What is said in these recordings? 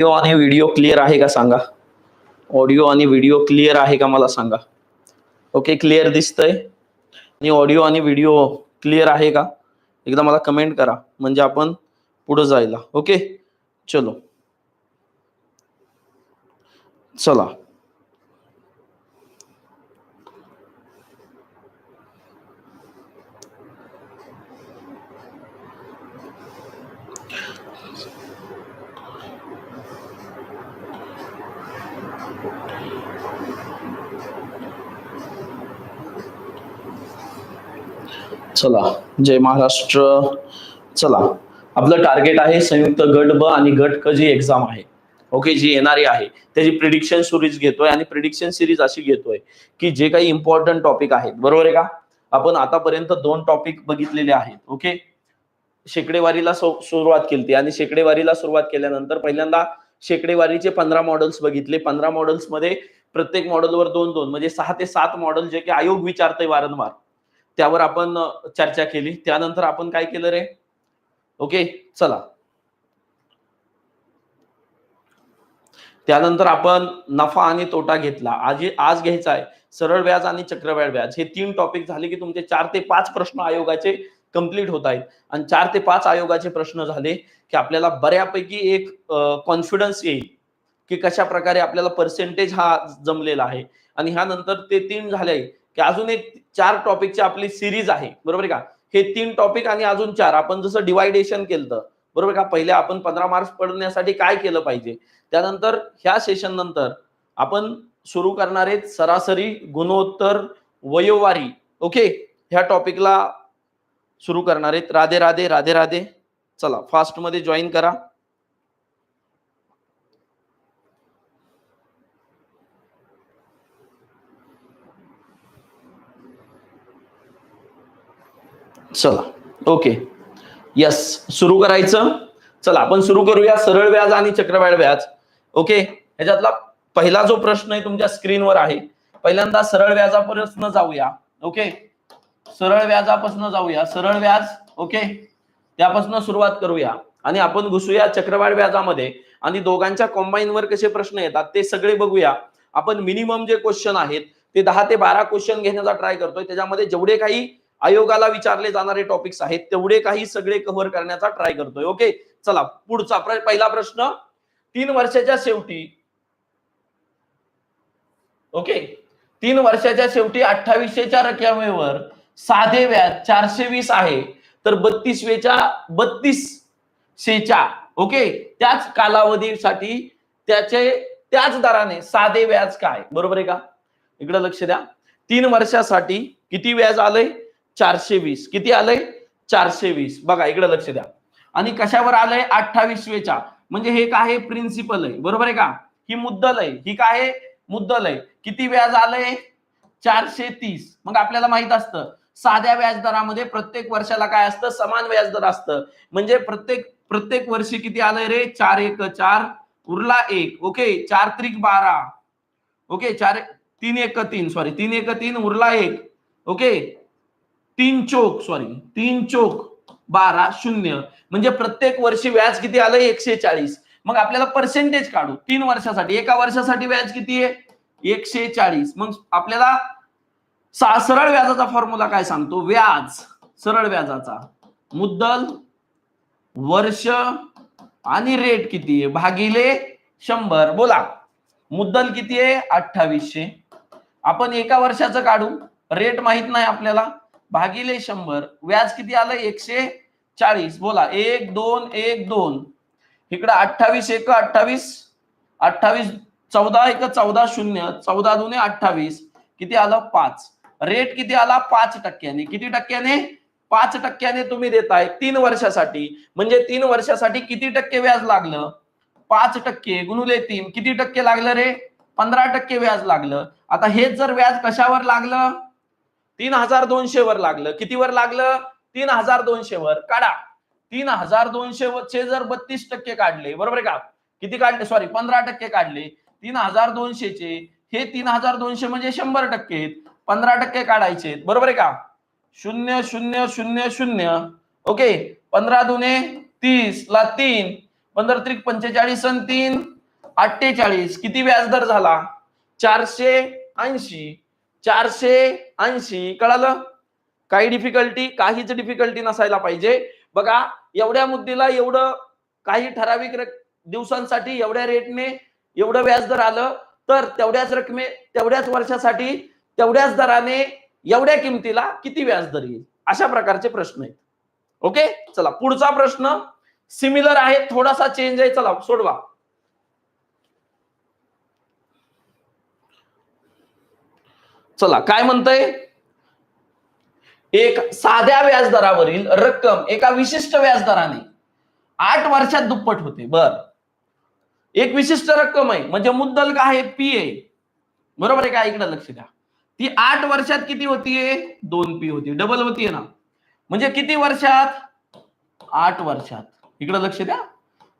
Audio आणि video clear आहे का सांगा? ऑडिओ आणि व्हिडिओ क्लिअर आहे का मला सांगा? ओके क्लिअर दिसतंय. आणि ऑडिओ आणि व्हिडिओ क्लिअर आहे का? एकदा मला कमेंट करा म्हणजे आपण पुढे जायला. ओके? चलो. चला. चला जय महाराष्ट्र. चला आपलं टार्गेट आहे संयुक्त गट ब आणि गट क जी एक्झाम आहे. ओके जी येणारी आहे. त्याची प्रिडिक्शन सिरीज घेतोय आणि प्रिडिक्शन सिरीज अशी घेतोय की जे काही इम्पॉर्टंट टॉपिक आहेत. बरोबर आहे का? आपण आतापर्यंत दोन टॉपिक बघितलेले आहेत. ओके शेकडेवारीला सुरुवात केली आणि शेकडेवारीला सुरुवात केल्यानंतर पहिल्यांदा शेकडेवारीचे पंधरा मॉडेल्स बघितले. पंधरा मॉडेल्समध्ये प्रत्येक मॉडेलवर दोन दोन म्हणजे सहा ते सात मॉडेल जे की आयोग विचारतंय वारंवार. त्यावर आपण चर्चा केली. त्यानंतर आपण काय केलं रे? ओके चला. त्यानंतर आपण नफा आणि तोटा घेतला. आज आज घ्यायचा आहे. सरळ व्याज आणि चक्रवाढ व्याज. हे तीन टॉपिक झाले की तुमचे चार ते पाच प्रश्न आयोगाचे कंप्लीट होत आहेत. आणि चार ते पाच आयोगाचे प्रश्न झाले की आपल्याला बऱ्यापैकी एक कॉन्फिडन्स येईल की कशा प्रकारे आपल्याला पर्सेंटेज हा जमलेला आहे. आणि ह्यानंतर ते तीन झाले की अजून एक चार टॉपिकची आपली सिरीज आहे बरोबर आहे का? हे तीन टॉपिक आणि अजून चार. आपण जसं डिवायडेशन केलं बरोबर का? पहिल्या आपण पंधरा मार्क्स पडण्यासाठी काय केलं पाहिजे? त्यानंतर ह्या सेशन नंतर आपण सुरू करणारे सरासरी गुणोत्तर वयोवारी ओके ह्या टॉपिकला सुरू करणार आहेत. राधे राधे राधे राधे. चला फास्टमध्ये जॉईन करा. चला. ओके यस सुरू करायचं. चला आपण सुरू करूया. सरळ व्याज आणि चक्रवाढ व्याज. ओके ह्याच्यातला पहिला जो प्रश्न आहे तुमच्या स्क्रीनवर आहे. पहिल्यांदा सरळ व्याजापासून जाऊया. ओके सरळ व्याजापासून जाऊया. सरळ व्याज ओके त्यापासून सुरुवात करूया. आणि आपण घुसूया चक्रवाढ व्याजामध्ये. आणि दोघांच्या कॉम्बाईनवर कसे प्रश्न येतात ते सगळे बघूया. आपण मिनिमम जे क्वेश्चन आहेत ते दहा ते बारा क्वेश्चन घेण्याचा ट्राय करतोय. त्याच्यामध्ये जेवढे काही आयोगाला विचारले जाणारे टॉपिक्स आहेत तेवढे काही सगळे कव्हर करण्याचा ट्राय करतोय. ओके चला पुढचा पहिला प्रश्न. तीन वर्षाच्या शेवटी ओके तीन वर्षाच्या शेवटी अठ्ठावीसशेच्या रकमेवर साधे व्याज चारशे वीस आहे तर बत्तीसवेच्या बत्तीस शेच्या ओके त्याच कालावधीसाठी त्याचे त्याच दराने साधे व्याज काय? बरोबर आहे का? इकडे लक्ष द्या. तीन वर्षासाठी किती व्याज आलंय? चारशे वीस. किती आलंय? चारशे वीस. बघा इकडे लक्ष द्या. आणि कशावर आलंय? अठ्ठावीसवेच्या म्हणजे हे काय प्रिन्सिपल आहे. बरोबर आहे का? ही मुद्दल आहे. ही काय आहे? मुद्दल आहे. किती व्याज आलंय? चारशे तीस. मग आपल्याला माहीत असतं साध्या व्याजदरामध्ये प्रत्येक वर्षाला काय असतं? समान व्याजदर असतं. म्हणजे प्रत्येक प्रत्येक वर्षी किती आलंय रे? चार एक चार उरला एक. ओके? चार त्रिक बारा. ओके? चार तीन एक तीन. सॉरी तीन एक तीन उरला एक. ओके? तीन चोक सॉरी तीन चोक बारा शून्य. म्हणजे प्रत्येक वर्षी व्याज किती आलंय एकशे चाळीस. मग आपल्याला पर्सेंटेज काढू. तीन वर्षासाठी. एका वर्षासाठी व्याज किती आहे? एकशे चाळीस. मग आपल्याला सरळ व्याजाचा फॉर्म्युला काय सांगतो? व्याज. सरळ व्याजाचा. मुद्दल वर्ष आणि रेट किती आहे? भागिले शंभर. बोला. मुद्दल किती आहे? अठ्ठावीसशे. आपण एका वर्षाचं काढू. रेट माहीत नाही आपल्याला. भागिले शंभर. व्याज किती आलं? एकशे चाळीस. बोला. एक दोन एक दोन. इकडं अठ्ठावीस एक अठ्ठावीस. अठ्ठावीस चौदा एक चौदा शून्य. चौदा दोन अठ्ठावीस. किती आलं? पाच. रेट किती आला? पाच टक्क्याने. किती टक्क्याने? पाच टक्क्याने तुम्ही देताय तीन वर्षासाठी. म्हणजे तीन वर्षासाठी किती टक्के व्याज लागलं? पाच टक्के गुणुले तीन. किती टक्के लागलं रे? पंधरा टक्के व्याज लागलं. आता हेच जर व्याज कशावर लागलं? तीन हजार दोनशे वर लागलं. कितीवर लागलं? तीन हजार दोनशे वर. काढा. तीन हजार दोनशे चे जर बत्तीस टक्के काढले बरोबर आहे का? किती काढले? सॉरी पंधरा टक्के काढले. तीन हजार दोनशेचे हे तीन हजार दोनशे म्हणजे शंभर टक्के पंधरा टक्के काढायचे बरोबर आहे का? शून्य शून्य शून्य शून्य. ओके. पंधरा दुने तीस ला तीन. पंधरा त्रिक पंचेचाळीस आणि तीन. अठ्ठेचाळीस. किती व्याजदर झाला? चारशे ऐंशी. चारशे ऐंशी. कळालं? काही डिफिकल्टी काहीच डिफिकल्टी नसायला पाहिजे. बघा एवढ्या मुद्दीला एवढं काही ठराविक दिवसांसाठी एवढ्या रेटने एवढं व्याज दर आलं तर तेवढ्याच रकमे तेवढ्याच वर्षासाठी तेवढ्याच दराने एवढ्या किमतीला किती व्याजदर येईल? अशा प्रकारचे प्रश्न आहेत. ओके? चला पुढचा प्रश्न. सिमिलर आहे थोडासा चेंज आहे. चला सोडवा. चला काय म्हणतंय? एक साध्या व्याजदरावरील रक्कम एका विशिष्ट व्याजदराने आठ वर्षात दुप्पट होते. बर. एक विशिष्ट रक्कम आहे म्हणजे मुद्दल काय आहे? पी ए बरोबर आहे का? इकडे लक्ष द्या. ती आठ वर्षात किती होतीये? दोन पी होती. डबल होतीये ना. म्हणजे किती वर्षात? आठ वर्षात. इकडे लक्ष द्या.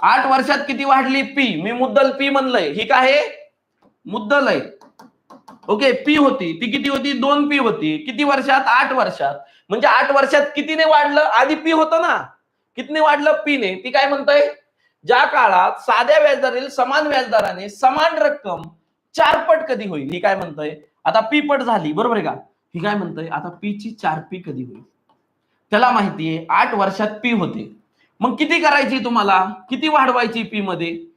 आठ वर्षात किती वाढली? पी मी मुद्दल पी म्हणलंय. ही काय आहे? मुद्दल आहे. ओके पी होती ती किती होती? दोन पी होती. किती वर्षात? आठ वर्षात. म्हणजे आठ वर्षात कितीने वाढलं? आधी पी होतं ना. कितीने वाढलं? पी ने ती काय म्हणतंय? ज्या काळात साध्या व्याजदरातील समान व्याजदराने समान रक्कम चारपट कधी होईल? ही काय म्हणतोय? आता पी पट झाली. बरोबर आहे का? ही काय म्हणतोय? आता पी ची चार पी कधी होईल? त्याला माहितीये आठ वर्षात पी होते. मग किती करायची तुम्हाला? किती वाढवायची पी मध्ये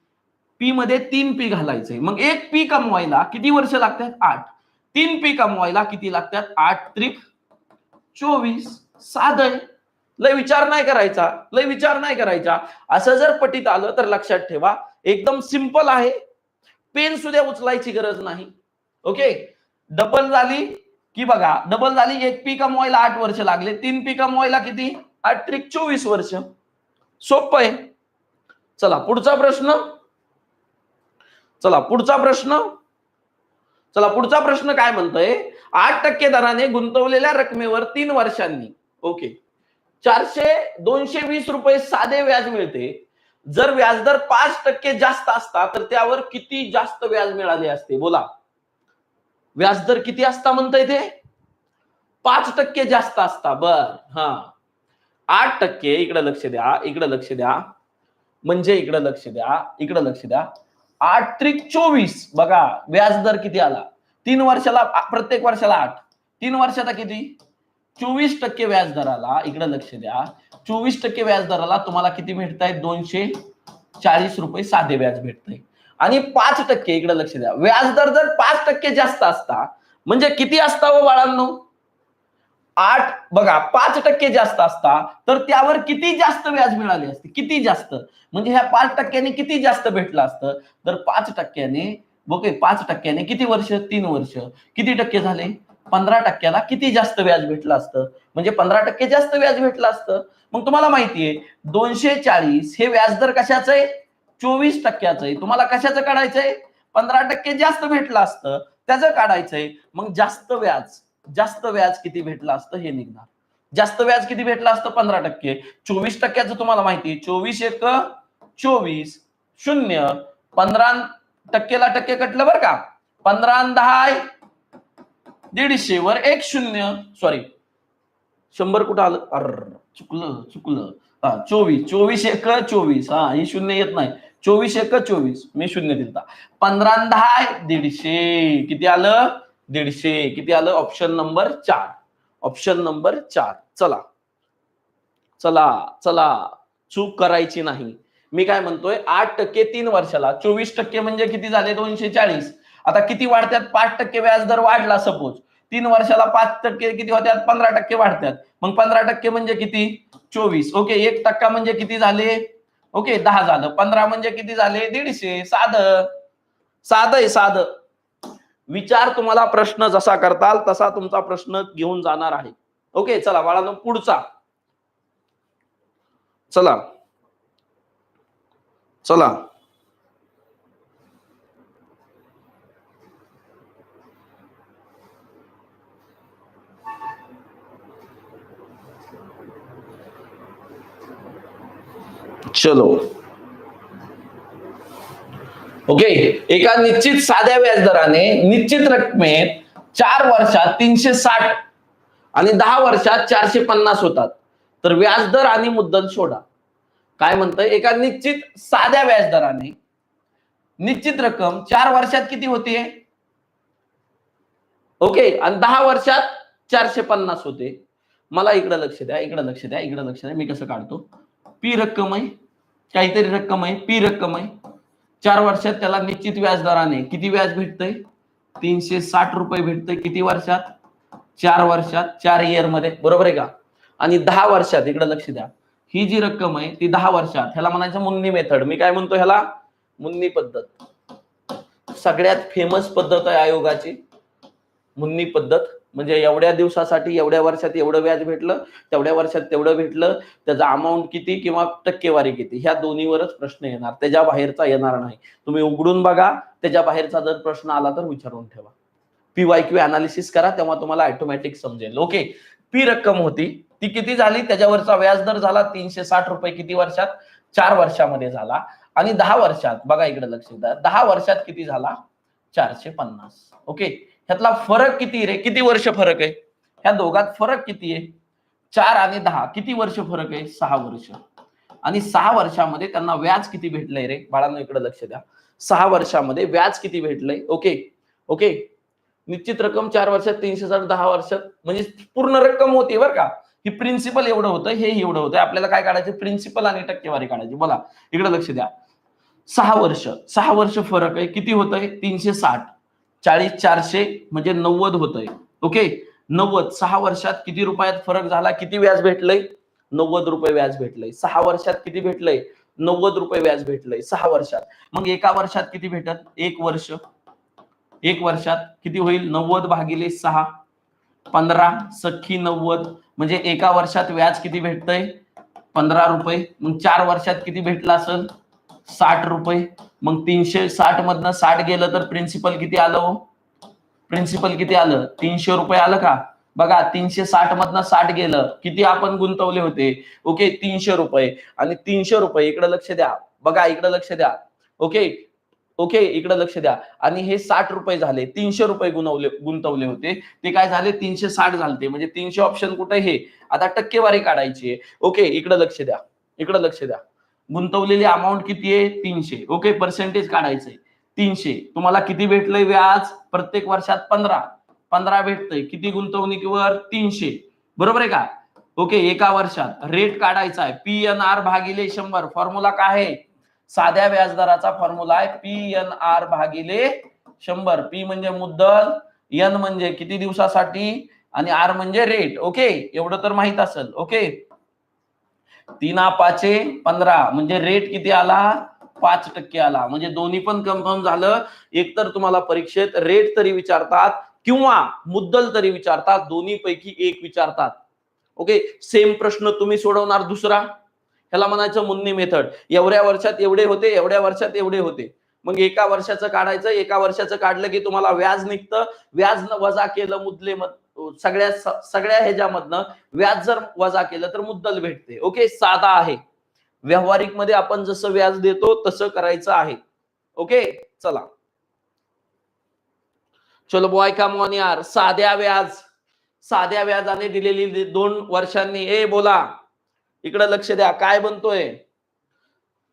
पी मध्ये तीन पी घालायचे मग एक पी कमवायला किती वर्ष लागतात? आठ. तीन पी कमवायला किती लागतात? आठ त्रिक चोवीस. साध आहे. लय विचार नाही करायचा. लय विचार नाही करायचा. असं जर पटीत आलं तर लक्षात ठेवा. एकदम सिंपल आहे. पेन सुद्धा उचलायची गरज नाही. ओके डबल झाली की बघा डबल झाली एक पी कमवायला आठ वर्ष लागले. तीन पी कमवायला किती? आठ त्रिक चोवीस वर्ष. सोपं आहे. चला पुढचा प्रश्न. चला पुढचा प्रश्न. चला पुढचा प्रश्न काय म्हणतोय? आठ टक्के दराने गुंतवलेल्या रकमेवर तीन वर्षांनी. ओके. चारशे दोनशे वीस रुपये साधे व्याज मिळते. जर व्याजदर पाच टक्के जास्त असता तर त्यावर किती जास्त व्याज मिळाले असते? बोला. व्याजदर किती असता म्हणता ते पाच टक्के जास्त असता. बर. हा. आठ टक्के इकडे लक्ष द्या इकडे लक्ष द्या. म्हणजे इकडे लक्ष द्या इकडे लक्ष द्या. आठ त्रिक चोवीस. बघा व्याज दर किती आला? तीन वर्षाला प्रत्येक वर्षाला आठ. तीन वर्षाचा किती? चोवीस टक्के व्याज दराला इकडे लक्ष द्या. चोवीस टक्के व्याज दराला तुम्हाला किती भेटत आहे दोनशे चाळीस रुपये साधे व्याज भेटतंय. आणि पाच टक्के इकडे लक्ष द्या. व्याज दर जर पाच टक्के जास्त असता म्हणजे किती असता व बाळांनो? आठ बघा पाच टक्के जास्त असता तर त्यावर किती जास्त व्याज मिळाले असते? किती जास्त? म्हणजे ह्या पाच टक्क्याने किती जास्त भेटलं असतं? तर पाच टक्क्याने ओके पाच टक्क्याने किती वर्ष? तीन वर्ष. किती टक्के झाले? पंधरा टक्क्याला किती जास्त व्याज भेटलं असतं? म्हणजे पंधरा टक्के जास्त व्याज भेटलं असतं. मग तुम्हाला माहितीये दोनशे चाळीस हे व्याजदर कशाचं आहे? चोवीस टक्क्याचं आहे. तुम्हाला कशाचं काढायचंय पंधरा टक्के जास्त भेटलं असतं. त्याचं काढायचंय मग जास्त व्याज. जास्त व्याज किती भेटलं असतं हे निघणार. जास्त व्याज किती भेटलं असतं? पंधरा टक्के. चोवीस टक्क्याचं तुम्हाला माहिती आहे. चोवीस एक चोवीस शून्य. पंधरा टक्केला टक्के कटलं बरं का? पंधरा दहा दीडशे वर एक शून्य. सॉरी शंभर कुठं आलं? अर चुकलं चुकलं. हा चोवीस. चोवीस एक चोवीस. हा ही शून्य येत नाही. चोवीस एक चोवीस. मी शून्य दिलता. पंधरा दहा दीडशे. किती आलं? दीडशे किती आलं? ऑप्शन नंबर चार. ऑप्शन नंबर चार. चला. चला चला. चूक करायची नाही. मी काय म्हणतोय आठ टक्के तीन वर्षाला. चोवीस टक्के म्हणजे किती झाले? दोनशे चाळीस. आता किती वाढतात पाच टक्के व्याज दर वाढला सपोज तीन वर्षाला पाच टक्के किती होत्यात? पंधरा टक्के वाढतात मग पंधरा टक्के म्हणजे किती? चोवीस. ओके एक टक्का म्हणजे किती झाले? ओके दहा झालं. पंधरा म्हणजे किती झाले? दीडशे. साध. साध आहे साधं. विचार तुम्हाला प्रश्न जसा करताल तसा तुमचा प्रश्न घेऊन जाणार आहे. ओके चला बाळांनो पुढचा. चला. चला. चलो. ओके? एका निश्चित साध्या व्याजदराने निश्चित रकमेत चार वर्षात तीनशे साठ आणि दहा वर्षात चारशे पन्नास होतात. तर व्याजदर आणि मुद्दल शोधा काय म्हणतंय? एका निश्चित साध्या व्याजदराने निश्चित रक्कम चार वर्षात किती होते? ओके? आणि दहा वर्षात चारशे पन्नास होते. मला इकडं लक्ष द्या इकडं लक्ष द्या इकडं लक्ष द्या. मी कसं काढतो? पी रक्कम आहे. काहीतरी रक्कम आहे. पी रक्कम आहे. चार वर्षात त्याला निश्चित व्याजदराने किती व्याज भेटतंय? तीनशे साठ रुपये भेटतंय किती वर्षात? चार वर्षात चार इयरमध्ये. बरोबर आहे का? आणि दहा वर्षात इकडे लक्ष द्या. ही जी रक्कम आहे ती दहा वर्षात ह्याला म्हणायचं मुन्नी मेथड. मी काय म्हणतो ह्याला? मुन्नी पद्धत. सगळ्यात फेमस पद्धत आहे आयोगाची. मुन्नी पद्धत. म्हणजे एवढ्या दिवसासाठी एवढ्या वर्षात एवढं व्याज भेटलं तेवढ्या वर्षात तेवढं भेटलं त्याचा अमाऊंट किती किंवा टक्केवारी किती? ह्या दोन्हीवरच प्रश्न येणार. त्याच्या बाहेरचा येणार नाही. तुम्ही उघडून बघा. त्याच्या बाहेरचा जर प्रश्न आला तर विचारून ठेवा. पी वाय क्यू अनालिसिस करा तेव्हा तुम्हाला ऑटोमॅटिक समजेल. ओके पी रक्कम होती. ती किती झाली? त्याच्यावरचा व्याजदर झाला तीनशे साठ रुपये किती वर्षात? चार वर्षामध्ये झाला. आणि दहा वर्षात बघा इकडे लक्ष द्या. दहा वर्षात किती झाला? चारशे पन्नास. ओके ह्यातला फरक किती रे? किती वर्ष फरक आहे? ह्या दोघात फरक किती आहे? चार आणि दहा किती वर्ष फरक आहे? सहा वर्ष. आणि सहा वर्षामध्ये त्यांना व्याज किती भेटलंय रे? बाळांनो इकडे लक्ष द्या. सहा वर्षामध्ये व्याज किती भेटलंय? ओके? ओके? निश्चित रक्कम चार वर्षात तीनशे साठ दहा वर्षात. म्हणजे पूर्ण रक्कम होती बरं का? ही प्रिन्सिपल एवढं होतं हे एवढं होतं. आपल्याला काय काढायचं? प्रिन्सिपल आणि टक्केवारी काढायची. बोला इकडे लक्ष द्या. सहा वर्ष. सहा वर्ष फरक आहे. किती होत आहे तीनशे साठ. चाळीस चारशे म्हणजे नव्वद होतंय. ओके? नव्वद. सहा वर्षात किती रुपयात फरक झाला? किती व्याज भेटलंय? नव्वद रुपये व्याज भेटलंय. सहा वर्षात किती भेटलंय? नव्वद रुपये व्याज भेटलंय. सहा वर्षात. मग एका वर्षात किती भेटत एक वर्ष. एक वर्षात किती होईल? नव्वद भागिले सहा. पंधरा सख्खी नव्वद. म्हणजे एका वर्षात व्याज किती भेटतंय? पंधरा रुपये. मग चार वर्षात किती भेटला असेल? साठ रुपये. मग तीनशे साठ मधनं साठ गेलं तर प्रिन्सिपल किती आलं हो? प्रिन्सिपल किती आलं? तीनशे रुपये आलं का? बघा तीनशे साठ मधनं साठ गेलं. किती आपण गुंतवले होते? ओके तीनशे रुपये. आणि तीनशे रुपये इकडे लक्ष द्या. बघा इकडे लक्ष द्या. ओके ओके इकडे लक्ष द्या. आणि हे साठ रुपये झाले. तीनशे रुपये गुणवले गुंतवले होते. ते काय झाले? तीनशे साठ झाले म्हणजे तीनशे ऑप्शन कुठे हे? आता टक्केवारी काढायची ओके इकडे लक्ष द्या. इकडे लक्ष द्या. गुंतवलेली अमाऊंट किती आहे? तीनशे. ओके पर्सेंटेज काढायचंय तीनशे. तुम्हाला किती भेटलंय व्याज? प्रत्येक वर्षात पंधरा. पंधरा भेटतंय. किती गुंतवणुकीवर? तीनशे. बरोबर आहे का? ओके एका वर्षात. रेट काढायचा आहे. पी एन आर भागिले शंभर. फॉर्म्युला काय आहे? साध्या व्याजदराचा फॉर्म्युला आहे. पी एन आर भागिले शंभर. पी म्हणजे मुद्दल. एन म्हणजे किती दिवसासाठी? आणि आर म्हणजे रेट ओके एवढं तर माहीत असेल. ओके तीना पाचे पंधरा. म्हणजे रेट किती आला? पाच टक्के आला. म्हणजे दोन्ही पण कन्फर्म झालं. एकतर तुम्हाला परीक्षेत रेट तरी विचारतात किंवा मुद्दल तरी विचारतात. दोन्ही पैकी एक विचारतात. ओके सेम प्रश्न तुम्ही सोडवणार दुसरा. ह्याला म्हणायचं मुन्नी मेथड एवढ्या वर्षात एवढे होते एवढ्या वर्षात एवढे होते. मग एका वर्षाचं काढायचं एका वर्षाचं काढलं की तुम्हाला व्याज निघतं. व्याज न वजा केलं मुद्दले सगळ्या सगळ्या ह्याच्यामधनं व्याज जर वजा केलं तर मुद्दल भेटते. ओके साधा आहे. व्यावहारिकमध्ये आपण जसं व्याज देतो तसं करायचं आहे. ओके चला. चलो बॉय कम ऑन यार. साध्या व्याज. साध्या व्याजाने दिलेली दोन वर्षांनी. ए बोला. इकडे लक्ष द्या. काय बनतोय?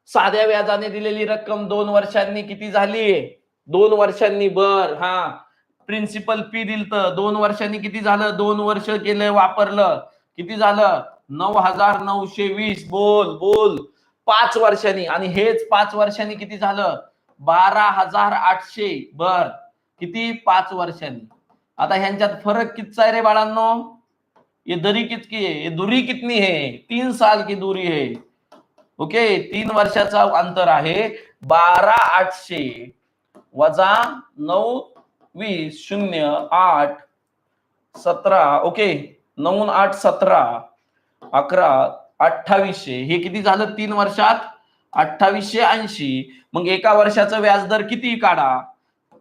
साध्या व्याजाने दिलेली रक्कम दोन वर्षांनी किती झाली दोन वर्षांनी. बर हा. प्रिन्सिपल पी दिलत. दोन वर्षांनी किती झालं? दोन वर्ष केलं वापरलं. किती झालं? नऊ हजार नऊशे वीस. बोल बोल. पाच वर्षांनी. आणि हेच पाच वर्षांनी किती झालं? बारा हजार आठशे. बर. किती? पाच वर्षांनी. आता ह्यांच्यात फरक कितचा आहे रे बाळांनो? ये दरी कितकी आहे? ये कितनी है तीन साल की दुरी है ओके? तीन वर्षाचा अंतर आहे बारा आठशे. वजा नऊ वीस शून्य आठ सतरा ओके नऊ आठ सतरा अकरा अठ्ठावीसशे. हे किती झालं? तीन वर्षात अठ्ठावीसशे ऐंशी. मग एका वर्षाचं व्याजदर किती काढा?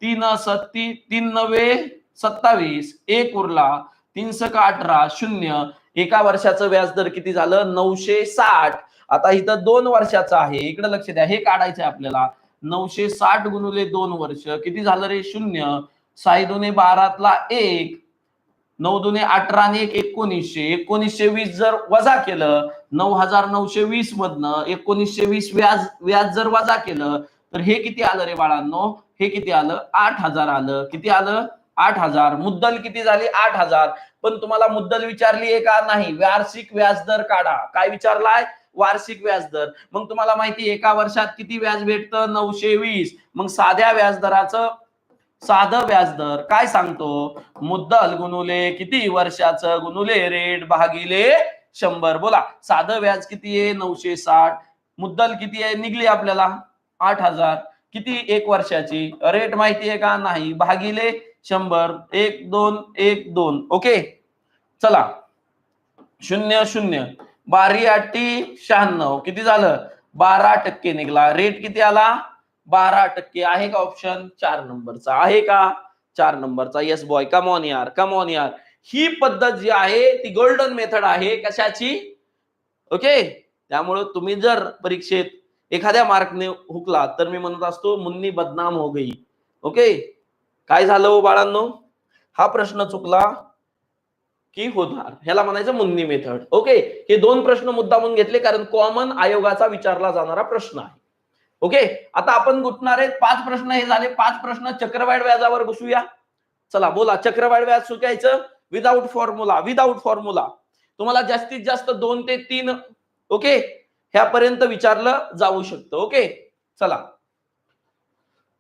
तीन सत्ती तीन नवे सत्तावीस. एक उरला तीन सक अठरा शून्य. एका वर्षाचं व्याजदर किती झालं? नऊशे साठ. आता इथं दोन वर्षाचं आहे. इकडे लक्ष द्या. हे काढायचं आपल्याला. नऊशे साठ गुणुले दोन वर्ष. किती झालं रे? शून्य. साई दोन्ही बारातला एक नऊ दुने अठरा आणि एक एकोणीसशे. एकोणीसशे वीस जर वजा केलं नऊ हजार नऊशे वीस मधनं एकोणीसशे वीस व्याज व्याज जर वजा केलं तर हे किती आलं रे बाळांनो? हे किती आलं? आठ हजार आलं. किती आलं? आठ हजार. मुद्दल किती झाली? आठ हजार. पण तुम्हाला मुद्दल विचारली आहे का? नाही. वार्षिक व्याजदर काढा. काय विचारलाय? वार्षिक व्याजदर मग तुम्हाला माहिती एका वर्षात किती व्याज भेटतं? नऊशे वीस. मग साध्या व्याजदराचं साधं व्याजदर काय सांगतो? मुद्दल गुणुले किती वर्षाचं? गुणुले रेट भागिले शंभर. बोला साधं व्याज किती आहे? नऊशे साठ. मुद्दल किती आहे? निघली आपल्याला. आठ हजार. किती एक वर्षाची? रेट माहिती आहे का? नाही. भागिले शंभर. एक दोन एक दोन. ओके? चला. शून्य शून्य. बारी आठी शहाण्णव. किती झालं? बारा टक्के निघाला. रेट किती आला? बारा टक्के आहे का ऑप्शन चार नंबरचा आहे का? चार नंबरचा. येस बॉय कमॉन यार. कमॉन यार. ही पद्धत जी आहे ती गोल्डन मेथड आहे. कशाची? ओके त्यामुळे तुम्ही जर परीक्षेत एखाद्या मार्कने हुकला तर मी म्हणत असतो मुन्नी बदनाम हो गई. ओके काय झालं हो बाळांनो? हा प्रश्न चुकला की होणार? ह्याला म्हणायचं मुन्नी मेथड ओके हे दोन प्रश्न मुद्दा म्हणून घेतले कारण कॉमन आयोगाचा विचारला जाणारा प्रश्न आहे. ओके आता आपण गुंतणार आहेत. पाच प्रश्न हे झाले. पाच प्रश्न चक्रवाढ व्याजावर घुसूया चला बोला. चक्रवाढ व्याज सुकायचं विदाऊट फॉर्म्युला विदाऊट फॉर्म्युला तुम्हाला जास्तीत जास्त दोन ते तीन ओके ह्यापर्यंत विचारलं जाऊ शकतं ओके चला.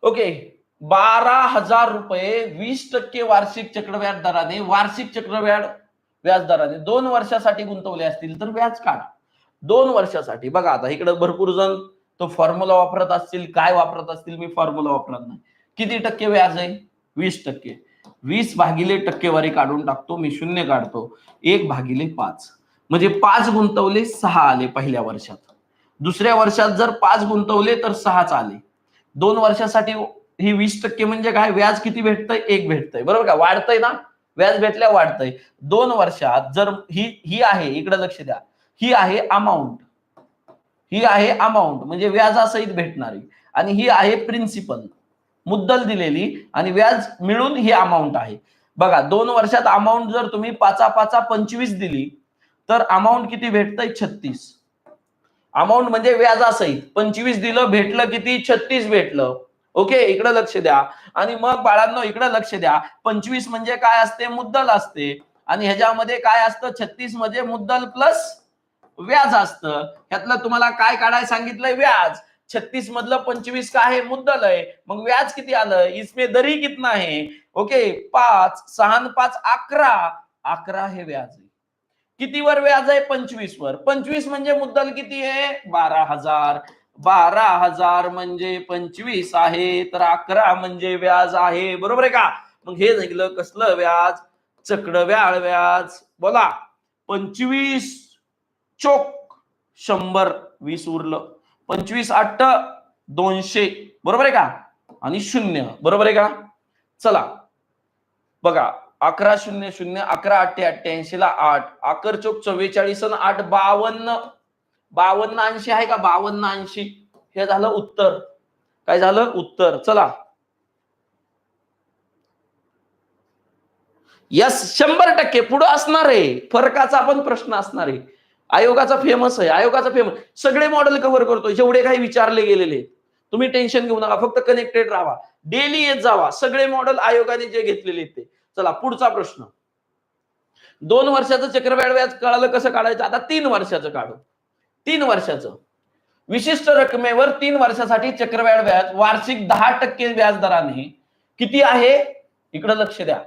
ओके बारा हजार रुपये वीस टक्के वार्षिक चक्रव्याज दराने वार्षिक चक्रव्याज व्याज दराने दोन वर्षासाठी गुंतवले असतील तर व्याज काढा. दोन वर्षासाठी. बघा आता इकडे भरपूर जण तो फॉर्म्युला वापरत असतील काय वापरत असतील मी फॉर्म्युला वापरत नाही. किती टक्के व्याज आहे? वीस टक्के. वीस भागिले टक्केवारी काढून टाकतो मी शून्य काढतो. एक भागिले पाच. म्हणजे पाच गुंतवले सहा आले पहिल्या वर्षात. दुसऱ्या वर्षात जर पाच गुंतवले तर सहाच आले. दोन वर्षासाठी ही वीस टक्के म्हणजे काय? व्याज किती भेटतंय? एक भेटतंय. बरोबर का? वाढतंय ना? व्याज भेटल्या वाढतंय. दोन वर्षात जर ही ही आहे इकडे लक्ष द्या. ही आहे अमाऊंट ही आहे अमाऊंट म्हणजे व्याजासहित भेटणारी. आणि ही आहे प्रिन्सिपल मुद्दल दिलेली आणि व्याज मिळून ही अमाऊंट आहे. बघा दोन वर्षात अमाऊंट जर तुम्ही पाचा पाचा पंचवीस दिली तर अमाऊंट किती भेटतंय? छत्तीस. अमाऊंट म्हणजे व्याजासहित. पंचवीस दिलं भेटलं किती? छत्तीस भेटलं. ओके इकडे लक्ष द्या. आणि मग बाळांनो इकडे लक्ष द्या. पंचवीस म्हणजे काय असते? मुद्दल असते. आणि ह्याच्यामध्ये काय असतं? छत्तीसमध्ये मुद्दल प्लस व्याज असतं. ह्यातलं तुम्हाला काय काढायला सांगितलंय? व्याज. छत्तीस मधलं पंचवीस काय आहे? मुद्दल आहे. मग व्याज किती आलं? इसमे दरी कितना आहे? ओके पाच सहा पाच अकरा. अकरा हे व्याज आहे. कितीवर व्याज आहे? पंचवीस वर पंचवीस म्हणजे मुद्दल किती आहे? बारा हजार. बारा हजार म्हणजे पंचवीस आहे तर अकरा म्हणजे व्याज आहे. बरोबर आहे का? मग हे निघलं कसलं व्याज? चक्रव्याळ व्याज. बोला. पंचवीस चोक. शंभर वीस उरलं. पंचवीस आठ दोनशे. बरोबर आहे का? आणि शून्य. बरोबर आहे का? चला. बघा अकरा शून्य शून्य अकरा अठ्ठे अठ्ठ्याऐंशी ला आठ. अकर चोक चव्वेचाळीस आठ बावन्न. बावन्न ऐंशी आहे का? बावन्न ऐंशी. हे झालं उत्तर. काय झालं? उत्तर. चला. यस शंभर टक्के. पुढं असणार आहे. फरकाचा पण प्रश्न असणार आहे. आयोगाचा फेमस आहे आयोगाचा फेमस सगळे मॉडेल कव्हर करतो जेवढे काही विचारले गेलेले आहेत. तुम्ही टेन्शन घेऊ नका फक्त कनेक्टेड राहा. डेली येत जावा. सगळे मॉडेल आयोगाने जे घेतलेले आहेत ते. चला पुढचा प्रश्न. दोन वर्षाचं चक्रवाढ व्याज कळालं कसं काढायचं? आता तीन वर्षाचं काढू. तीन वर्षाचं. विशिष्ट रकमेवर तीन वर्षासाठी चक्रवाढ व्याज वार्षिक दहा टक्के व्याज दराने किती आहे? इकडे लक्ष द्या.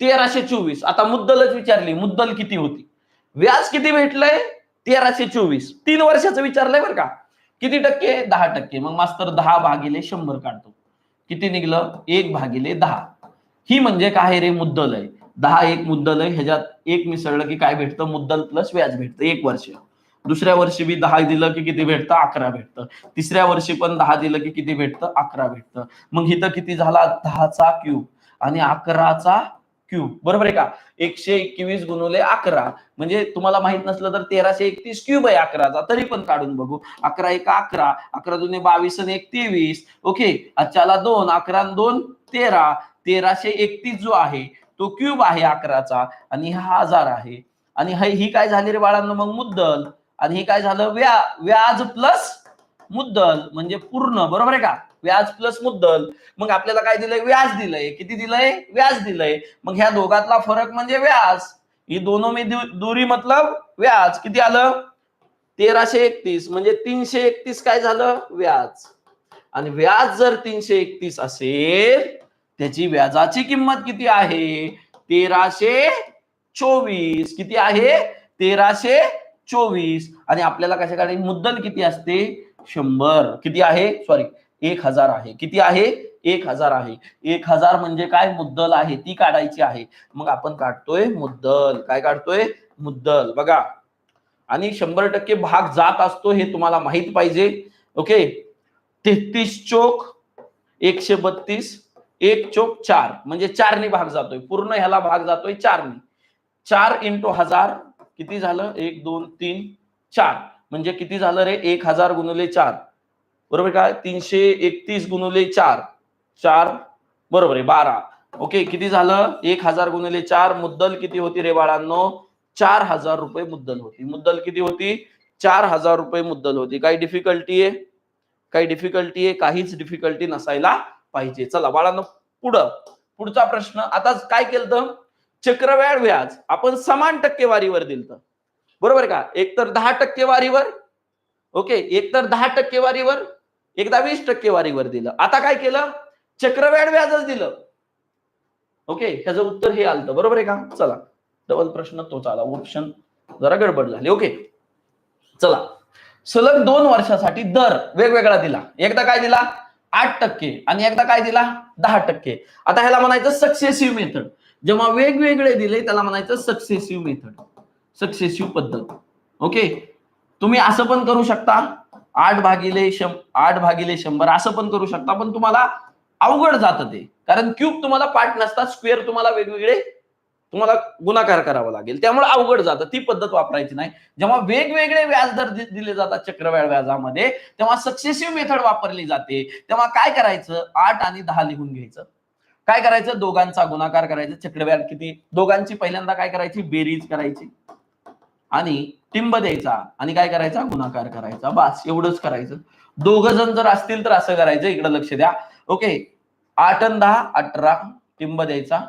तेराशे चोवीस. आता मुद्दलच विचारली. मुद्दल किती होती? व्याज किती भेटलंय? तेराशे चोवीस. तीन वर्षाचं विचारलंय बरं का. किती टक्के? दहा टक्के. मग मास्तर दहा भागिले शंभर काढतो. किती निघलं? एक भागिले दहा. ही म्हणजे काय रे? मुद्दल आहे. दहा एक मुद्दल आहे. ह्याच्यात एक मिसळलं की काय भेटतं? मुद्दल प्लस व्याज भेटतं. एक वर्ष. दुसऱ्या वर्षी बी दहा दिलं की किती भेटतं? अकरा भेटतं. तिसऱ्या वर्षी पण दहा दिलं की किती भेटतं? अकरा भेटतं. मग इथं किती झाला? दहाचा क्यूब आणि अकराचा क्यूब बरोबर आहे का? एकशे एकवीस गुणवले अकरा. म्हणजे तुम्हाला माहीत नसलं तर तेराशे एकतीस क्यूब आहे अकराचा. तरी पण काढून बघू. अकरा एक अकरा. अकरा जुने बावीस आणि एक तेवीस. ओके अच्चाला दोन. अकरा दोन तेरा. तेराशे एकतीस जो आहे तो क्यूब आहे अकराचा. आणि हा हजार आहे. आणि ही काय झाली रे बाळांनो? मग मुद्दल. आणि हे काय झालं? व्या व्याज प्लस मुद्दल. म्हणजे पूर्ण. बरोबर आहे का? व्याज प्लस मुद्दल. मग आपल्याला काय दिलंय? व्याज दिलंय. किती दिलंय? व्याज दिलंय. मग ह्या दोघातला फरक म्हणजे व्याज. ही दोनों मी दुरी मतलब व्याज. किती आलं? तेराशे एकतीस. म्हणजे तीनशे एकतीस काय झालं? व्याज. आणि व्याज जर तीनशे एकतीस असेल त्याची व्याजाची किंमत किती आहे? तेराशे चोवीस. किती आहे? तेराशे चोवीस. आणि आपल्याला कशा काढायची मुद्दल किती असते? शंभर. किती आहे? सॉरी एक हजार आहे. किती आहे? एक हजार आहे. एक हजार म्हणजे काय? मुद्दल आहे. ती काढायची आहे. मग आपण काढतोय मुद्दल. काय काढतोय? मुद्दल. बघा. आणि शंभर टक्के भाग जात असतो हे तुम्हाला माहीत पाहिजे. ओके? तेहतीस चोक एकशे बत्तीस एक चोक चार. म्हणजे चारने भाग जातोय. पूर्ण ह्याला भाग जातोय चारने. चार इंटू हजार किती झालं? एक दोन तीन चार. म्हणजे किती झालं रे? एक हजार गुणले चार. बरोबर का? तीनशे एकतीस गुणुले चार. चार बरोबर आहे बारा. ओके किती झालं? एक हजार गुणिले चार मुद्दल किती होती रे बाळांनो? चार हजार रुपये मुद्दल होती. मुद्दल किती होती? चार हजार रुपये मुद्दल होती. काही डिफिकल्टी आहे? काही डिफिकल्टी आहे? काहीच डिफिकल्टी नसायला पाहिजे. चला बाळांनो पुढं. पुढचा प्रश्न. आता काय केलं चक्रव्याळ व्याज आपण समान टक्केवारीवर दिलत. बरोबर का? एक तर दहा टक्केवारीवर. ओके एक तर दहा टक्केवारीवर. एकदा वीस टक्केवारीवर दिलं. आता काय केलं? चक्रव्याळ व्याजच दिलं. ओके ह्याचं उत्तर हे आलं बरोबर आहे का? चला. डबल प्रश्न तोच आला. ऑप्शन जरा गडबड झाली. ओके चला. सलग दोन वर्षासाठी दर वेगवेगळा दिला. एकदा काय दिला? आठ टक्के. आणि एकदा काय दिला? दहा टक्के. आता ह्याला म्हणायचं सक्सेसिव्ह मेथड जेव्हा वेगवेगळे दिले त्याला म्हणायचं सक्सेसिव्ह मेथड सक्सेसिव्ह पद्धत. ओके तुम्ही असं पण करू शकता. आठ भागिले शं आठ भागिले शंभर असं पण करू शकता पण तुम्हाला अवघड जातं ते. कारण क्यूब तुम्हाला पाठ नसतात स्क्वेअर तुम्हाला वेगवेगळे तुम्हाला गुणाकार करावा लागेल. त्यामुळे अवघड जातं. ती पद्धत वापरायची नाही. जेव्हा वेगवेगळे व्याजदर दिले जातात चक्रव्याळ व्याजामध्ये तेव्हा सक्सेसिव्ह मेथड वापरली जाते. तेव्हा काय करायचं? आठ आणि दहा लिहून घ्यायचं. काय करायचं? दोघांचा गुणाकार करायचा. चक्रव्याळ किती? दोघांची पहिल्यांदा काय करायची? बेरीज करायची. आणि टिंब द्यायचा आणि काय करायचा? गुणाकार करायचा. बस एवढंच करायचं. दोघ जण जर असतील तर असं करायचं. इकडे लक्ष द्या. ओके. आठ अन दहा अठरा. टिंब द्यायचा.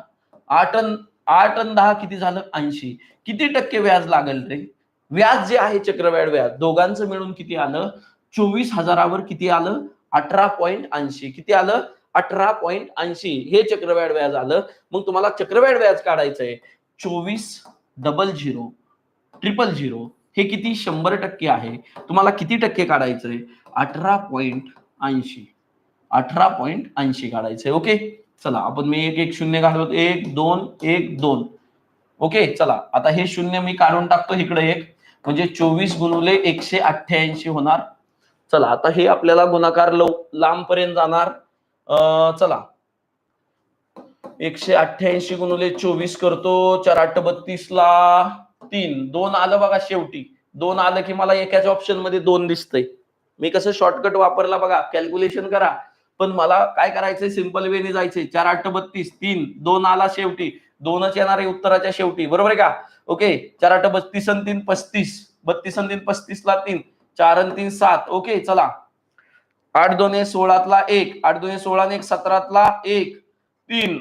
आठ अन आठ अन दहा किती झालं? ऐंशी. किती टक्के व्याज लागेल रे? व्याज जे आहे चक्रव्याळ व्याज दोघांचं मिळून किती आलं? चोवीस हजारावर किती आलं? अठरा पॉईंट ऐंशी. किती आलं? अठरा पॉईंट ऐंशी. हे चक्रव्याळ व्याज आलं. मग तुम्हाला चक्रव्याळ व्याज काढायचंय. चोवीस डबल झिरो. ट्रिपल झिरो हे किती शंभर टक्के आहे? तुम्हाला किती टक्के काढायचंय? अठरा पॉईंट ऐंशी. अठरा पॉईंट ऐंशी काढायचंय. ओके चला आपण मी एक एक शून्य घालवतो. एक दोन एक दोन. ओके चला आता हे शून्य मी काढून टाकतो इकडे एक. म्हणजे चोवीस गुणुले एकशे अठ्ठ्याऐंशी होणार. चला आता हे आपल्याला गुणाकार लव लांब पर्यंत जाणार चला. एकशे अठ्ठ्याऐंशी गुणुले चोवीस करतो. चार आठ बत्तीस ला तीन दोन आलं बघा शेवटी. दोन आलं की मला एकाच ऑप्शनमध्ये दोन दिसतंय. मी कसं शॉर्टकट वापरला बघा कॅल्क्युलेशन करा. पण मला काय करायचंय? सिंपल वेने जायचंय. चार आठ बत्तीस तीन दोन आला शेवटी. दोनच येणार आहे उत्तराच्या शेवटी. बरोबर आहे का? ओके. चार आठ बत्तीस आणि तीन पस्तीस. बत्तीस आणि तीन पस्तीस ला तीन. चार आणि तीन सात. ओके चला. आठ दोन सोळातला एक. आठ दोन सोळा आणि एक सतरातला एक. तीन.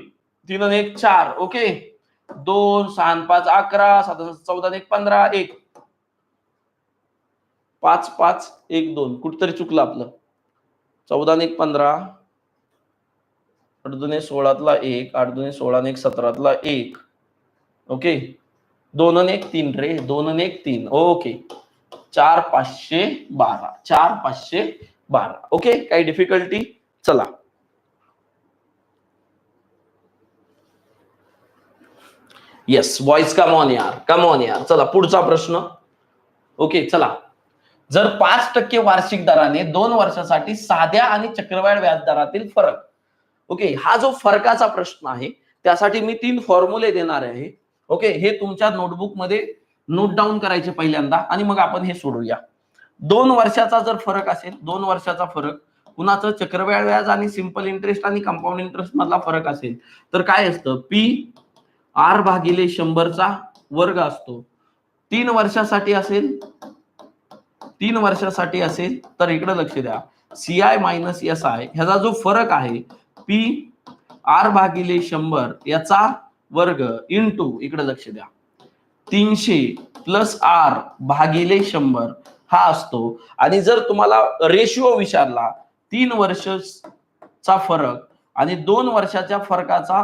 तीन आणि एक चार. ओके. दोन सहा पाच अकरा सात चौदा एक पंधरा एक. पाच पाच एक दोन. कुठतरी चुकलं आपलं. चौदा एक पंधरा. आठ दोन सोळातला एक. आठ दोन सोळा एक सतरातला एक. ओके? दोन आणि एक तीन रे. दोन एक तीन. ओके. चार पाचशे बारा. चार पाचशे बारा. ओके? काही डिफिकल्टी चला. येस व्हॉइस कम ऑन यार कम ऑन यार. चला पुढचा प्रश्न. ओके चला. जर पाच टक्के वार्षिक दराने दोन वर्षासाठी साध्या आणि चक्रवाढ व्याजदरातील फरक. ओके हा जो फरकाचा प्रश्न आहे त्यासाठी मी तीन फॉर्म्युले देणार आहे. ओके हे तुमच्या नोटबुकमध्ये नोट डाऊन करायचे पहिल्यांदा आणि मग आपण हे सोडूया. दोन वर्षाचा जर फरक असेल दोन वर्षाचा फरक कुणाचं चक्रव्याळ व्याज आणि सिंपल इंटरेस्ट आणि कंपाऊंड इंटरेस्ट मधला फरक असेल तर काय असतं? पी आर भागिले शंभरचा वर्ग असतो. तीन वर्षासाठी असेल तीन वर्षासाठी असेल तर इकडे लक्ष द्या. C I minus S I ह्याचा जो फरक आहे पी आर भागिले शंभर याचा वर्ग इंटू इकडे लक्ष द्या. तीनशे प्लस आर भागिले शंभर हा असतो. आणि जर तुम्हाला रेशिओ विचारला तीन वर्षचा फरक आणि दोन वर्षाच्या फरकाचा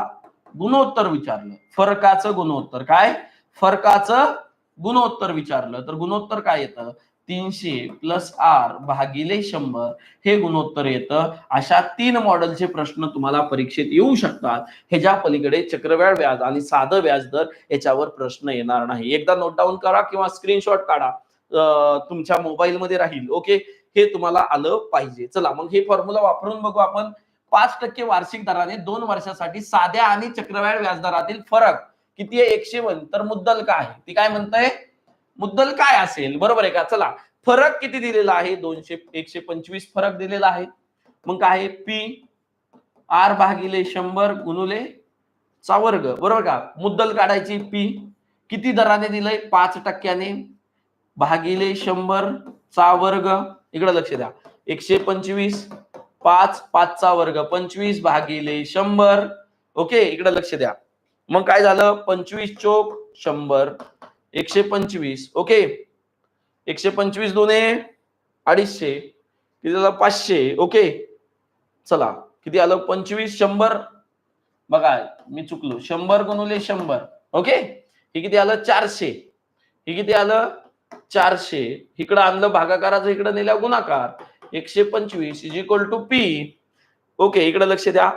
गुणोत्तर विचारलं. फरकाचं गुणोत्तर काय? फरकाचं गुणोत्तर विचारलं. तर गुणोत्तर काय येतं? तीनशे प्लस आर भागिले शंभर हे गुणोत्तर येतं. अशा तीन मॉडेलचे प्रश्न तुम्हाला परीक्षेत येऊ शकतात. ह्याच्या पलीकडे चक्रव्याळ व्याज आणि साधं व्याज दर याच्यावर प्रश्न येणार नाही. एकदा नोट डाऊन करा किंवा स्क्रीनशॉट काढा. तुमच्या मोबाईलमध्ये राहील. ओके हे तुम्हाला आलं पाहिजे. चला मग हे फॉर्म्युला वापरून बघू आपण. पाच टक्के वार्षिक दराने दोन वर्षासाठी साध्या आणि चक्रवाढ व्याजदरातील फरक किती आहे? एकशे वन तर मुद्दल काय आहे? ती काय म्हणताय? मुद्दल काय असेल? बरोबर आहे का? चला. फरक किती दिलेला आहे? दोनशे एकशे पंचवीस फरक दिलेला आहे. मग काय आहे? पी आर भागिले शंभर गुणुले चा वर्ग. बरोबर का? मुद्दल काढायची पी. किती दराने दिलंय? पाच टक्क्याने भागिले शंभर चा वर्ग. इकडे लक्ष द्या. एकशे पंचवीस पाच पाचचा वर्ग पंचवीस भागिले शंभर. ओके इकडे लक्ष द्या. मग काय झालं? पंचवीस चोक शंभर. एकशे पंचवीस. ओके. एकशे पंचवीस दोन्ही अडीचशे. किती झालं? पाचशे. ओके. चला किती आलं? पंचवीस शंभर. बघा मी चुकलो. शंभर गुणवले शंभर. ओके. हे किती आलं? चारशे. हे किती आलं? चारशे. इकडं आणलं भागाकाराचं इकडं नेल्या गुणाकार. एकशे पंचवीस is equal to P okay इकडे लक्ष द्या.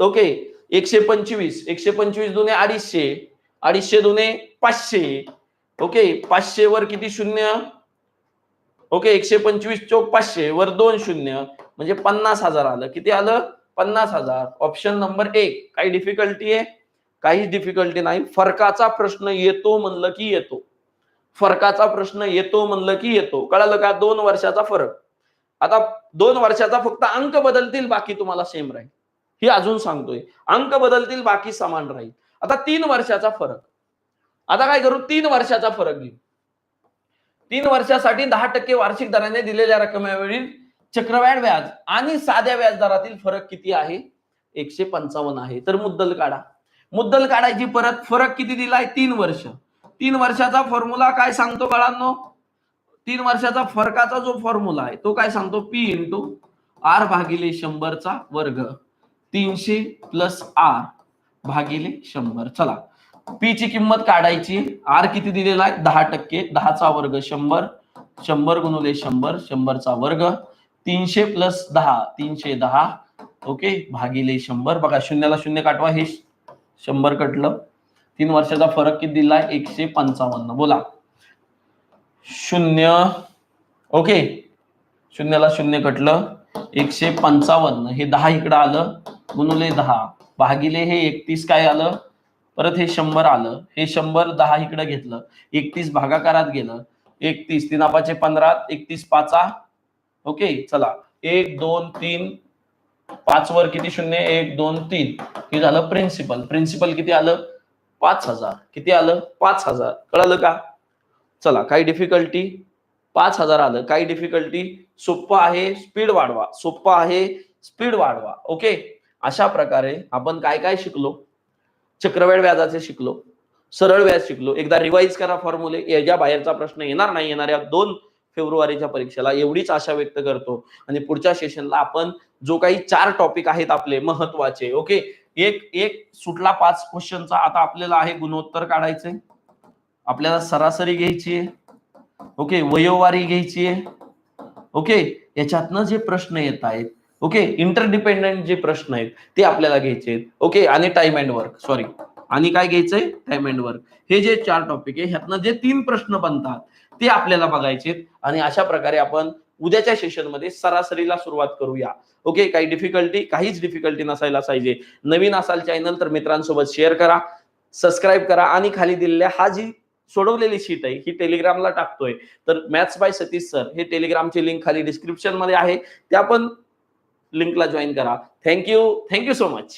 ओके एकशे पंचवीस. एकशे पंचवीस दुने अडीचशे. अडीचशे दुने पाचशे. ओके पाचशे वर किती शून्य? ओके एकशे पंचवीस चौक पाचशे. वर दोन शून्य. म्हणजे पन्नास हजार आलं. किती आलं? पन्नास हजार. ऑप्शन नंबर एक. काही डिफिकल्टी आहे? काहीच डिफिकल्टी नाही. फरकाचा प्रश्न येतो म्हणलं की येतो. फरकाचा प्रश्न येतो म्हणलं की येतो. कळालं का? दोन वर्षाचा फरक. आता दोन वर्षाचा फक्त अंक बदलतील बाकी तुम्हाला सेम राहील. ही अजून सांगतोय. अंक बदलतील बाकी समान राहील. आता तीन वर्षाचा फरक. आता काय करू? तीन वर्षाचा फरक घेऊ. तीन वर्षासाठी दहा टक्के वार्षिक दराने दिलेल्या रकमेवरील चक्रवाढ व्याज आणि साध्या व्याजदरातील फरक किती आहे? एकशे पंचावन्न आहे. तर मुद्दल काढा. मुद्दल काढायची परत फरक किती दिलाय? तीन वर्ष. तीन वर्षाचा फॉर्म्युला काय सांगतो बाळांनो? तीन वर्षाचा फरकाचा जो फॉर्म्युला आहे तो काय सांगतो? पी इंटू आर भागिले शंभरचा वर्ग. तीनशे प्लस आर भागिले शंभर. चला. पी ची किंमत काढायची. आर किती दिलेला आहे? दहा टक्के. दहाचा वर्ग शंभर. शंभर गुणुले शंभर. शंभरचा वर्ग. तीनशे प्लस दहा. तीनशे दहा. ओके? भागिले शंभर. बघा शून्याला शून्य काटवा हे शंभर कटलं. तीन वर्षाचा फरक किती दिलाय एकशे पंचावन्न. बोला. शून्य. ओके. शून्याला शून्य कटलं. एकशे पंचावन्न. हे दहा इकडं आलं. गुणुले दहा. भागिले हे एकतीस काय आलं? परत हे शंभर आलं. हे शंभर दहा इकडं घेतलं. एकतीस भागाकारात गेलं. एकतीस. तीन आपाचे पंधरा. एकतीस पाचा. ओके चला. एक दोन तीन. पाच वर किती शून्य? एक दोन तीन. हे झालं प्रिन्सिपल प्रिन्सिपल किती आलं? पाच हजार. किती आलं? पाच हजार. कळालं का? चला काही डिफिकल्टी पाच हजार आलं. काही डिफिकल्टी सोप्पं आहे स्पीड वाढवा. सोप्पं आहे स्पीड वाढवा. ओके अशा प्रकारे आपण काय काय शिकलो? चक्रवेळ व्याजाचे शिकलो. सरळ व्याज शिकलो. एकदा रिवाईज करा फॉर्म्युले याच्या बाहेरचा प्रश्न येणार नाही येणाऱ्या दोन फेब्रुवारीच्या परीक्षेला एवढीच आशा व्यक्त करतो. आणि पुढच्या सेशनला आपण जो काही चार टॉपिक आहेत आपले महत्त्वाचे. ओके एक एक सुटला पाच क्वेश्चनचा आता आपल्याला आहे गुणोत्तर काढायचे. आपल्याला सरासरी घ्यायची आहे. ओके वयोवारी घ्यायची आहे. ओके याच्यातनं जे प्रश्न येत आहेत ओके इंटरडिपेंडंट जे प्रश्न आहेत ते आपल्याला घ्यायचे आहेत. ओके आणि टाइम अँड वर्क सॉरी आणि काय घ्यायचंय? टाइम अँड वर्क हे जे चार टॉपिक आहे ह्यातनं जे तीन प्रश्न बनतात ते आपल्याला बघायचे आहेत. आणि अशा प्रकारे आपण उद्याच्या सेशनमध्ये सरासरीला सुरुवात करूया. ओके काही डिफिकल्टी काहीच डिफिकल्टी नसायला पाहिजे. नवीन असाल चॅनल तर मित्रांसोबत शेअर करा सबस्क्राईब करा आणि खाली दिलेल्या हा जी सोडवलेली शीट आहे ही टेलिग्रामला टाकतोय. तर मॅथ्स बाय सतीश सर हे टेलिग्रामची लिंक खाली डिस्क्रिप्शनमध्ये आहे. त्या पण लिंकला जॉईन करा. Thank you thank you so much